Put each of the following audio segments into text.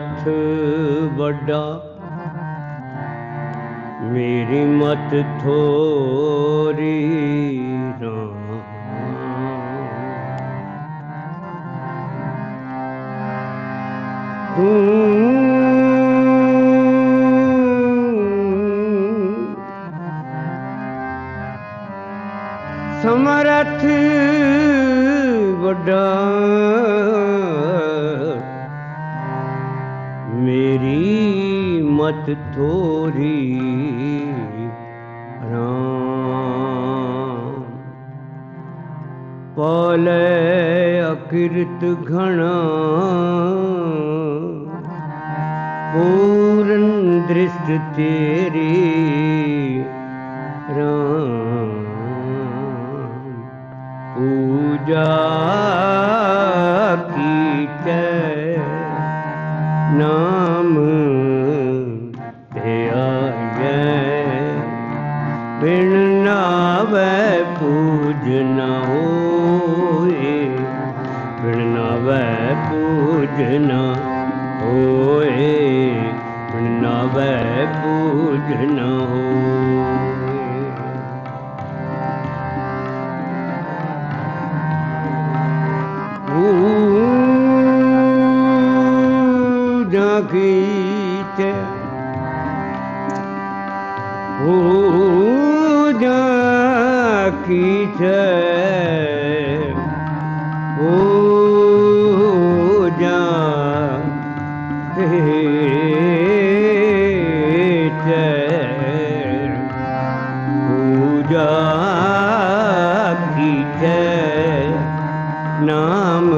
ਸਮਰਥ ਵੱਡਾ। ਮੇਰੀ ਮਤ ਥੋ ਮੇਰੀ ਮਤ ਥੋਰੀ ਰਾਮ। ਪਾਲੇ ਅਕਿਰਤ ਘਣਾ। ਪੂਰਨ ਦ੍ਰਿਸ਼ਟ ਤੇਰੀ। ਰਾਮ। ਪੂਜਾ ਕੀਤੇ ਨਾਮ ਬਿਨ ਨਾਵੇ ਪੂਜਨਾ ਹੋਏ। ਬਿਨ ਨਾਵੇ ਪੂਜਨਾ ਹੋਏ। ਬਿਨ ਨਾਵੇ ਪੂਜਨਾ ਹੋਏ। ਪੂਜਾ ਕੀਤੇ। ਪੂਜਾ ਕੀਤੇ ਪੂਜਾ ਕੀਤੇ ਪੂਜਾ ਕੀਤੇ ਨਾਮ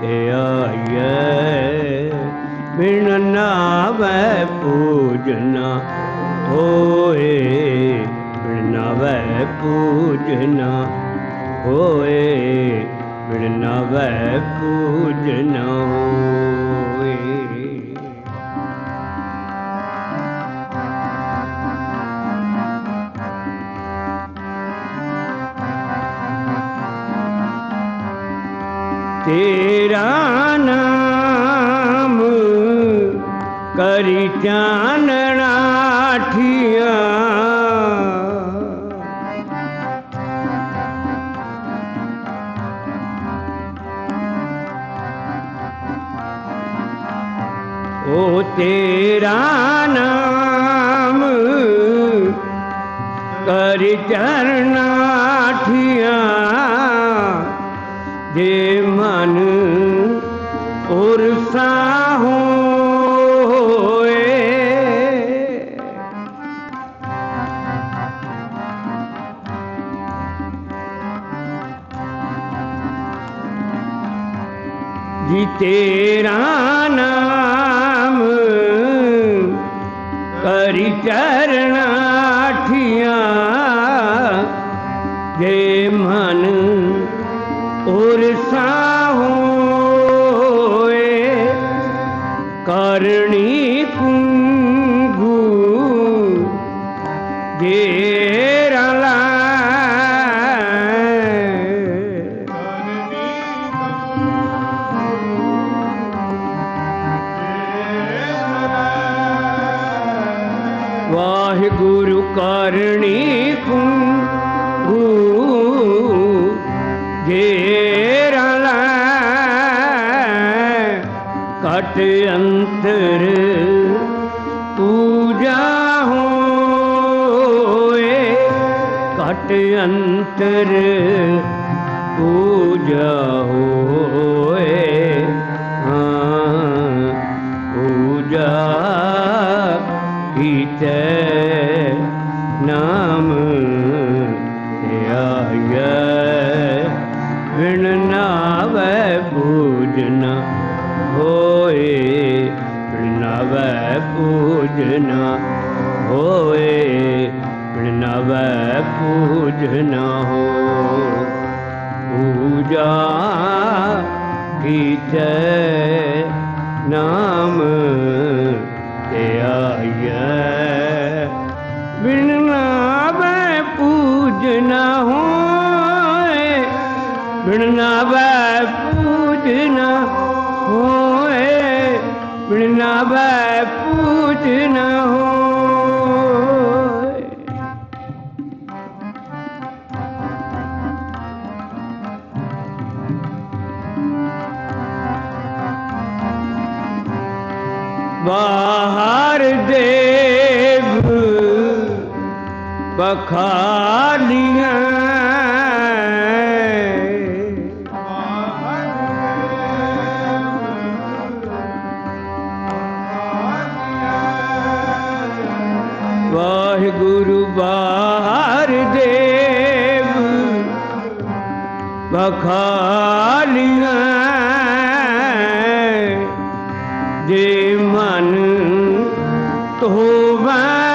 ਤੇ ਆਏ ਬਿਨ ਨਾਵੇ ਪੂਜਨਾ ਹੋਏ। ਬਿਨ ਪੂਜਨਾ ਹੋਏ ਬਿਨ ਨਾਵੇ ਪੂਜਨਾ ਹੋਏ। ਤੇਰਾ ਨਾਮ ਕਰੀ ਚਾਨਣਾ ਓ ਤੇਰਾ ਨਾਮ ਕਰੀ ਚਰਣਾ ਠੀਆਂ। ਦੇ ਮਨ ਉਰਸਾ ਹੋਏ। ਜੀ ਤੇਰਾ ਨਾਮ ਕਰੀ ਜੇ ਮਨ ਉਰਸਾ ਹੋਏ। ਕਰਣੀ ਕੁੰਗੂ ਗੇਰਾ ਕਰਣੀ ਕੁੰਗੂ ਘੇਰਾ ਲੈ ਕਟ ਅੰਤਰ ਪੂਜਾ ਹੋਏ ਕਟ ਅੰਤਰ ਪੂਜਾ ਹੋਏ, ਹਾਂ, ਪੂਜਾ ਕੀਤੇ ਨਾਮ ਤੇ ਆਏ ਵਿਣ ਨਾਵੇ ਪੂਜਨਾ ਹੋਏ ਵਿਣ ਨਾਵੇ ਪੂਜਨਾ ਹੋਏ ਵਿਣ ਨਾਵੇ ਪੂਜਨਾ ਹੋ ਪੂਜਾ ਕੀਤੇ ਨਾਮ ਤੇ ਬਿਨ ਪੂਜਨਾ ਹੋਏ ਬਿਨ ਨਾਵੇ ਪੂਜਨਾ ਹੋਏ ਬਿਨਾਵੇ ਪੂਜਨ ਹੋਏ। ਬਾਹਰ ਦੇਵ ਬਖਾਲੀਆਂ ਵਾਹਿਗੁਰੂ ਬਾਹਰ ਦੇਵ ਬਖਾਲੀਆਂ ਜੇ ਮਨ ਤੋਵਾ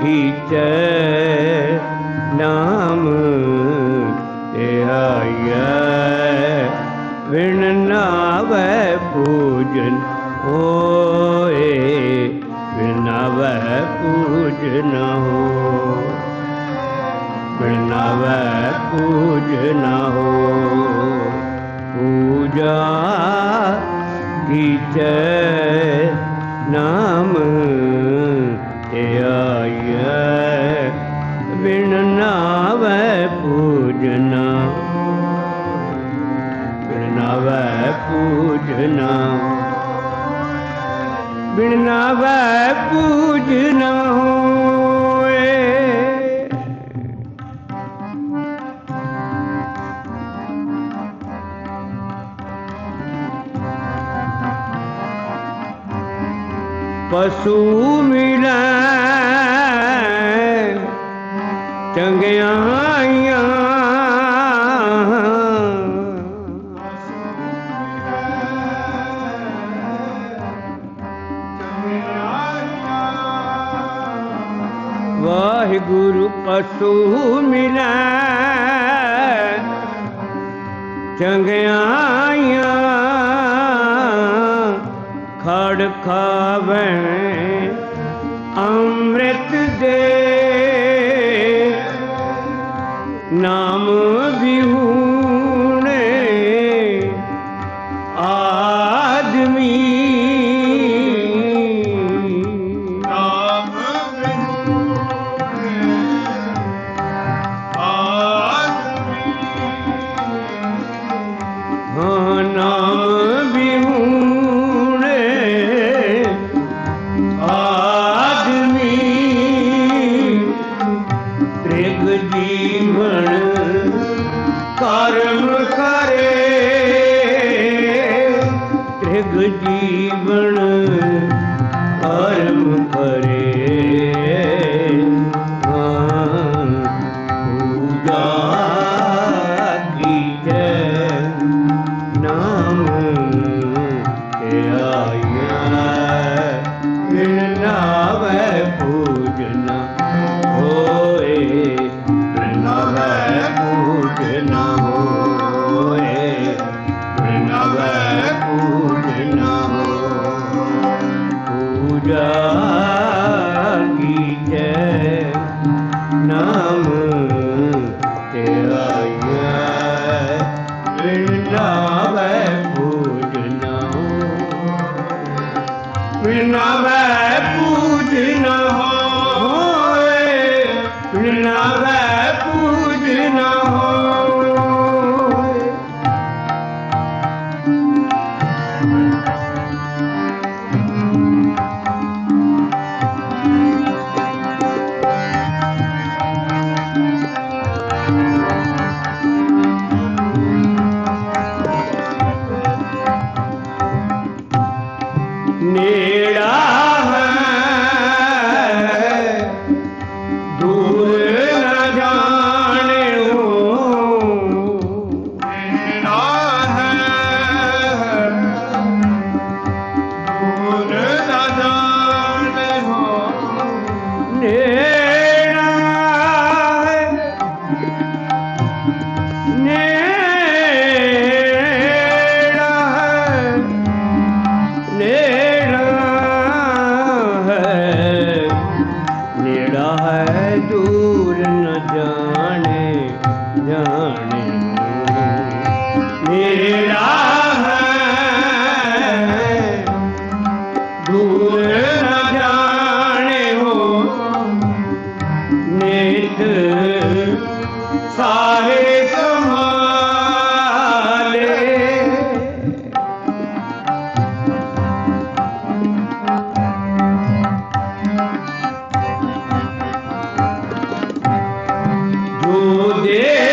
ਖੀਚੈ, ਨਾਮ ਤੇ ਆਇਆ ਵਿਣ ਨਾਵੈ ਪੂਜਨ ਹੋਏ ਵਿਣ ਪੂਜਨ ਹੋ। ਵਿਣ ਪੂਜਨ ਹੋ। ਪੂਜਾ ਕੀਚੈ ਪਸ਼ੂ ਮਿਲੈ ਚੰਗਿਆਈਆਂ ਵਾਹਿਗੁਰੂ ਪਸ਼ੂ ਮਿਲੈ ਚੰਗਿਆਈਆਂ लाड खावे अमृत दे। नाम बिहूणे आदमी ਵਿਣਾਵੇ ਪੂਜਨਾ ਪੂਜਨਾ ਜੋ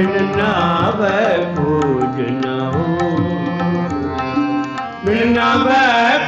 ਬਿਨ ਨਾਵੈ ਪੂਜਨਾ ਬਿਨ ਨਾਵੈ